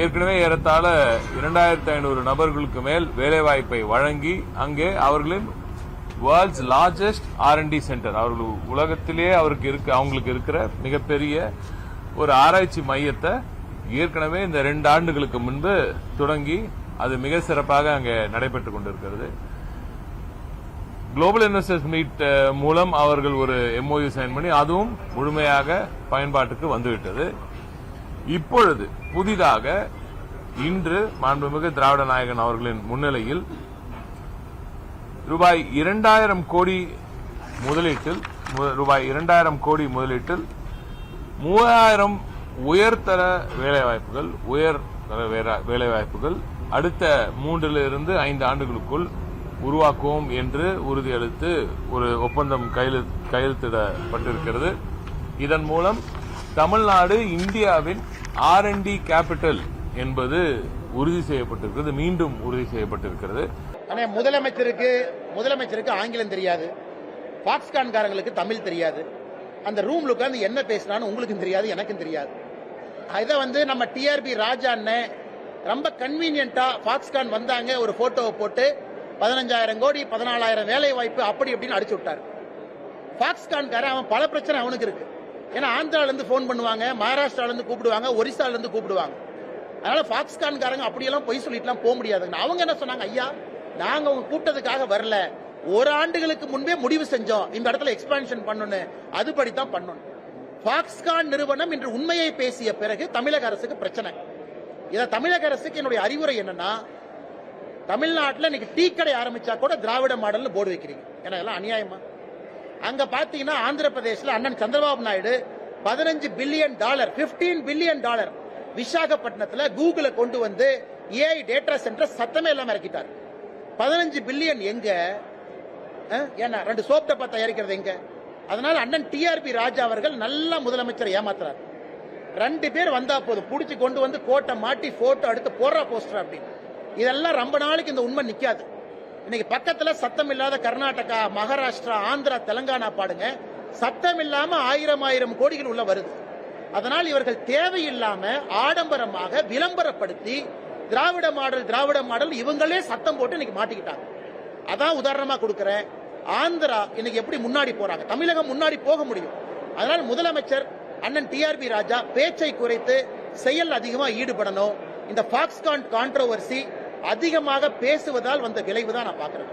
ஏற்கனவே ஏறத்தாழ இரண்டாயிரத்தி ஐநூறு நபர்களுக்கு மேல் வேலைவாய்ப்பை வழங்கி அங்கே அவர்களின் வேர்ல்ட்ஸ் லார்ஜஸ்ட் ஆர்என்டி சென்டர் அவர்கள் உலகத்திலேயே அவருக்கு இருக்கு அவங்களுக்கு இருக்கிற மிகப்பெரிய ஒரு ஆராய்ச்சி மையத்தை ஏற்கனவே இந்த ரெண்டு ஆண்டுகளுக்கு முன்பு தொடங்கி அது மிக சிறப்பாக அங்கே நடைபெற்றுக் கொண்டிருக்கிறது. குளோபல் இன்வெஸ்டர்ஸ் மீட் மூலம் அவர்கள் ஒரு எம்ஓயு சைன் பண்ணி அதுவும் முழுமையாக பயன்பாட்டுக்கு வந்துவிட்டது. இப்பொழுது புதிதாக இன்று மாண்புமிகு திராவிட நாயகன் அவர்களின் முன்னிலையில் ரூபாய் இரண்டாயிரம் கோடி முதலீட்டில் ரூபாய் இரண்டாயிரம் கோடி முதலீட்டில் மூவாயிரம் உயர்தர வேலைவாய்ப்புகள் உயர் தர வேலைவாய்ப்புகள் அடுத்த மூன்றிலிருந்து ஐந்து ஆண்டுகளுக்குள் உருவாக்குவோம் என்று உறுதியளித்து ஒரு ஒப்பந்தம் கையெழுத்திடப்பட்டிருக்கிறது. இதன் மூலம் தமிழ்நாடு இந்தியாவின் ஆர் டி கேபிட்டல் என்பது உறுதி செய்யப்பட்டிருக்கிறது மீண்டும் உறுதி செய்யப்பட்டிருக்கிறது. ஆனால் முதலமைச்சருக்கு முதலமைச்சருக்கு ஆங்கிலம் தெரியாது. பாக்ஸ்கான்காரங்களுக்கு தமிழ் தெரியாது. அந்த ரூம்ல உட்கார்ந்து என்ன பேசினான்னு உங்களுக்கும் தெரியாது எனக்கும் தெரியாது. இதை வந்து நம்ம டிஆர்பி ராஜா அண்ணன் ரொம்ப கன்வீனியன்ட்டா பாக்ஸ்கான் வந்தாங்க ஒரு போட்டோவை போட்டு பதினஞ்சாயிரம் கோடி பதினாலாயிரம் வேலை வாய்ப்பு அப்படி இப்படின்னு அடிச்சு விட்டாரு. பாக்ஸ்கான்காரன் அவன் பல பிரச்சனை அவனுக்கு இருக்கு. ஏன்னா ஆந்திராலேருந்து ஃபோன் பண்ணுவாங்க மகாராஷ்டிராலேருந்து கூப்பிடுவாங்க ஒரிசாலேருந்து கூப்பிடுவாங்க. அதனால் பாக்ஸ்கான் காரங்க அப்படியெல்லாம் பொய் சொல்லிட்டுலாம் போக முடியாதுங்க அவங்க என்ன சொன்னாங்க? ஐயா நாங்கள் உங்க கூட்டத்துக்காக வரல. ஒரு ஆண்டுகளுக்கு முன்பே முடிவு செஞ்சோம். இந்த இடத்துல எக்ஸ்பான்ஷன் பண்ணணும். அதுபடி தான் பண்ணணும். பாக்ஸ்கான் நிறுவனம் இன்று உண்மையை பேசிய பிறகு தமிழக அரசுக்கு பிரச்சனை. இதை தமிழக அரசுக்கு என்னுடைய அறிவுரை என்னன்னா தமிழ்நாட்டில் இன்னைக்கு டீ கடை ஆரம்பிச்சா கூட திராவிட மாடல்னு போர்டு வைக்கிறீங்க. ஏன்னா இதெல்லாம் அநியாயமா? அங்க பாத்தீங்கன்னா ஆந்திர பிரதேசில் அண்ணன் சந்திரபாபு நாயுடு பதினஞ்சு பில்லியன் டாலர் 15 பில்லியன் டாலர் விசாகப்பட்டினத்துல கூகுளை கொண்டு வந்து ஏஐ டேட்டா சென்டர் சத்தமே இல்லாம இறக்கிட்டார். பதினஞ்சு பில்லியன் எங்க? ஏன்னா ரெண்டு சோப் டப்பா தயாரிக்கிறது எங்க? அதனால அண்ணன் டிஆர்பி ராஜா அவர்கள் நல்ல முதலமைச்சர் ஏமாத்துறார். ரெண்டு பேர் வந்தா போதும். புடிச்சு கொண்டு வந்து கோட்டை மாட்டி போட்டோ எடுத்து போடுறா போஸ்டர் அப்படின்னு. இதெல்லாம் ரொம்ப நாளைக்கு இந்த உண்மை நிக்காது. இன்னைக்கு பக்கத்துல சத்தம் இல்லாத கர்நாடகா மகாராஷ்டிரா ஆந்திரா தெலங்கானா பாடுங்க. சத்தம் இல்லாம ஆயிரம் ஆயிரம் கோடிகள் உள்ள வருது. அதனால் இவர்கள் தேவையில்லாம ஆடம்பரமாக விளம்பரப்படுத்தி திராவிட மாடல் திராவிட மாடல் இவங்களே சத்தம் போட்டு இன்னைக்கு மாட்டிக்கிட்டாங்க. அதான் உதாரணமா கொடுக்குறேன். ஆந்திரா இன்னைக்கு எப்படி முன்னாடி போறாங்க? தமிழகம் முன்னாடி போக முடியும். அதனால் முதலமைச்சர் அண்ணன் டிஆர்பி ராஜா பேச்சை குறைத்து செயல் அதிகமா ஈடுபடணும். இந்த பாக்ஸ்கான் கான்ட்ரோவர்சி அதிகமாக பேசுவதால் வந்த விளைவு தான் நான் பாக்குறேன்